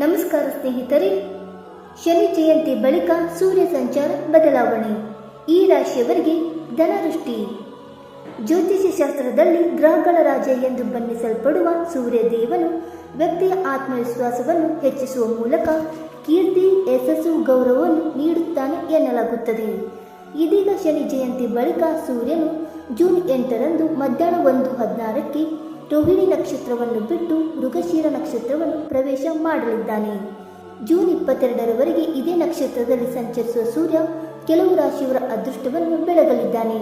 ನಮಸ್ಕಾರ ಸ್ನೇಹಿತರೆ, ಶನಿ ಜಯಂತಿ ಬಳಿಕ ಸೂರ್ಯ ಸಂಚಾರ ಬದಲಾವಣೆ. ಈ ರಾಶಿಯವರಿಗೆ ಧನವೃಷ್ಟಿ ಜ್ಯೋತಿಷ್ಯ ಶಾಸ್ತ್ರದಲ್ಲಿ ಗ್ರಹಗಳ ರಾಜ ಎಂದು ಬಣ್ಣಿಸಲ್ಪಡುವ ಸೂರ್ಯ ದೇವನು ವ್ಯಕ್ತಿಯ ಆತ್ಮವಿಶ್ವಾಸವನ್ನು ಹೆಚ್ಚಿಸುವ ಮೂಲಕ ಕೀರ್ತಿ, ಯಶಸ್ಸು, ಗೌರವವನ್ನು ನೀಡುತ್ತಾನೆ ಎನ್ನಲಾಗುತ್ತದೆ. ಇದೀಗ ಶನಿ ಜಯಂತಿ ಬಳಿಕ ಸೂರ್ಯನು ಜೂನ್ ಎಂಟರಂದು ಮಧ್ಯಾಹ್ನ ಒಂದು ಹದಿನಾರಕ್ಕೆ ರೋಹಿಣಿ ನಕ್ಷತ್ರವನ್ನು ಬಿಟ್ಟು ಮೃಗಶೀರ ನಕ್ಷತ್ರವನ್ನು ಪ್ರವೇಶ ಮಾಡಲಿದ್ದಾನೆ. ಜೂನ್ ಇಪ್ಪತ್ತೆರಡರವರೆಗೆ ಇದೇ ನಕ್ಷತ್ರದಲ್ಲಿ ಸಂಚರಿಸುವ ಸೂರ್ಯ ಕೆಲವು ರಾಶಿಯವರ ಅದೃಷ್ಟವನ್ನು ಬೆಳಗಲಿದ್ದಾನೆ.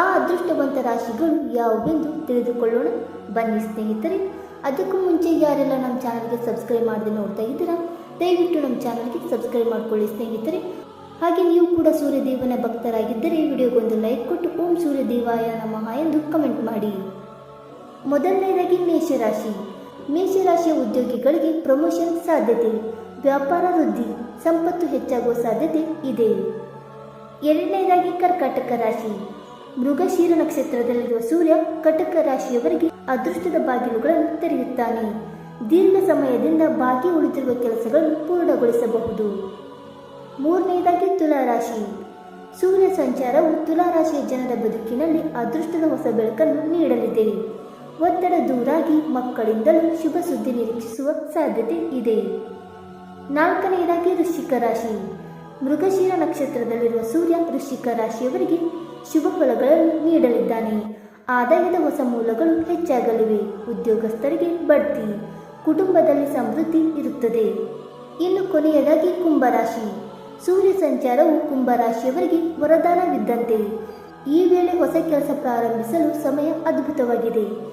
ಆ ಅದೃಷ್ಟವಂತ ರಾಶಿಗಳು ಯಾವುವೆಂದು ತಿಳಿದುಕೊಳ್ಳೋಣ. ಬನ್ನಿ ಸ್ನೇಹಿತರೆ, ಅದಕ್ಕೂ ಮುಂಚೆ ಯಾರೆಲ್ಲ ನಮ್ಮ ಚಾನಲ್ಗೆ ಸಬ್ಸ್ಕ್ರೈಬ್ ಮಾಡದೆ ನೋಡ್ತಾ ಇದ್ದೀರಾ, ದಯವಿಟ್ಟು ನಮ್ಮ ಚಾನಲ್ಗೆ ಸಬ್ಸ್ಕ್ರೈಬ್ ಮಾಡಿಕೊಳ್ಳಿ ಸ್ನೇಹಿತರೆ. ಹಾಗೆ ನೀವು ಕೂಡ ಸೂರ್ಯದೇವನ ಭಕ್ತರಾಗಿದ್ದರೆ, ವಿಡಿಯೋಗೊಂದು ಲೈಕ್ ಕೊಟ್ಟು ಓಂ ಸೂರ್ಯದೇವಾಯ ನಮಃ ಎಂದು ಕಮೆಂಟ್ ಮಾಡಿ. ಮೊದಲನೇದಾಗಿ ಮೇಷರಾಶಿ. ಮೇಷರಾಶಿಯ ಉದ್ಯೋಗಿಗಳಿಗೆ ಪ್ರಮೋಷನ್ ಸಾಧ್ಯತೆ. ವ್ಯಾಪಾರ ವೃದ್ಧಿ, ಸಂಪತ್ತು ಹೆಚ್ಚಾಗುವ ಸಾಧ್ಯತೆ ಇದೆ. ಎರಡನೇದಾಗಿ ಕರ್ಕಾಟಕ ರಾಶಿ. ಮೃಗಶೀರ ನಕ್ಷತ್ರದಲ್ಲಿರುವ ಸೂರ್ಯ ಕಟಕ ರಾಶಿಯವರಿಗೆ ಅದೃಷ್ಟದ ಬಾಗಿಲುಗಳನ್ನು ತೆರೆಯುತ್ತಾನೆ. ದೀರ್ಘ ಸಮಯದಿಂದ ಬಾಕಿ ಉಳಿದಿರುವ ಕೆಲಸಗಳನ್ನು ಪೂರ್ಣಗೊಳಿಸಬಹುದು. ಮೂರನೆಯದಾಗಿ ತುಲಾರಾಶಿ ಸೂರ್ಯ ಸಂಚಾರವು ತುಲಾರಾಶಿಯ ಜನರ ಬದುಕಿನಲ್ಲಿ ಅದೃಷ್ಟದ ಹೊಸ ಬೆಳಕನ್ನು ನೀಡಲಿದೆ. ಒತ್ತಡ ದೂರಾಗಿ ಮಕ್ಕಳಿಂದಲೂ ಶುಭ ಸುದ್ದಿ ನಿರೀಕ್ಷಿಸುವ ಸಾಧ್ಯತೆ ಇದೆ. ನಾಲ್ಕನೆಯದಾಗಿ ವೃಶ್ಚಿಕ ರಾಶಿ. ಮೃಗಶಿರ ನಕ್ಷತ್ರದಲ್ಲಿರುವ ಸೂರ್ಯ ವೃಶ್ಚಿಕ ರಾಶಿಯವರಿಗೆ ಶುಭ ಫಲಗಳನ್ನು ನೀಡಲಿದ್ದಾನೆ. ಆದಾಯದ ಹೊಸ ಮೂಲಗಳು ಹೆಚ್ಚಾಗಲಿವೆ. ಉದ್ಯೋಗಸ್ಥರಿಗೆ ಬಡ್ತಿ, ಕುಟುಂಬದಲ್ಲಿ ಸಮೃದ್ಧಿ ಇರುತ್ತದೆ. ಇನ್ನು ಕೊನೆಯದಾಗಿ ಕುಂಭರಾಶಿ. ಸೂರ್ಯ ಸಂಚಾರವು ಕುಂಭರಾಶಿಯವರಿಗೆ ವರದಾನವಿದ್ದಂತೆ. ಈ ವೇಳೆ ಹೊಸ ಕೆಲಸ ಪ್ರಾರಂಭಿಸಲು ಸಮಯ ಅದ್ಭುತವಾಗಿದೆ.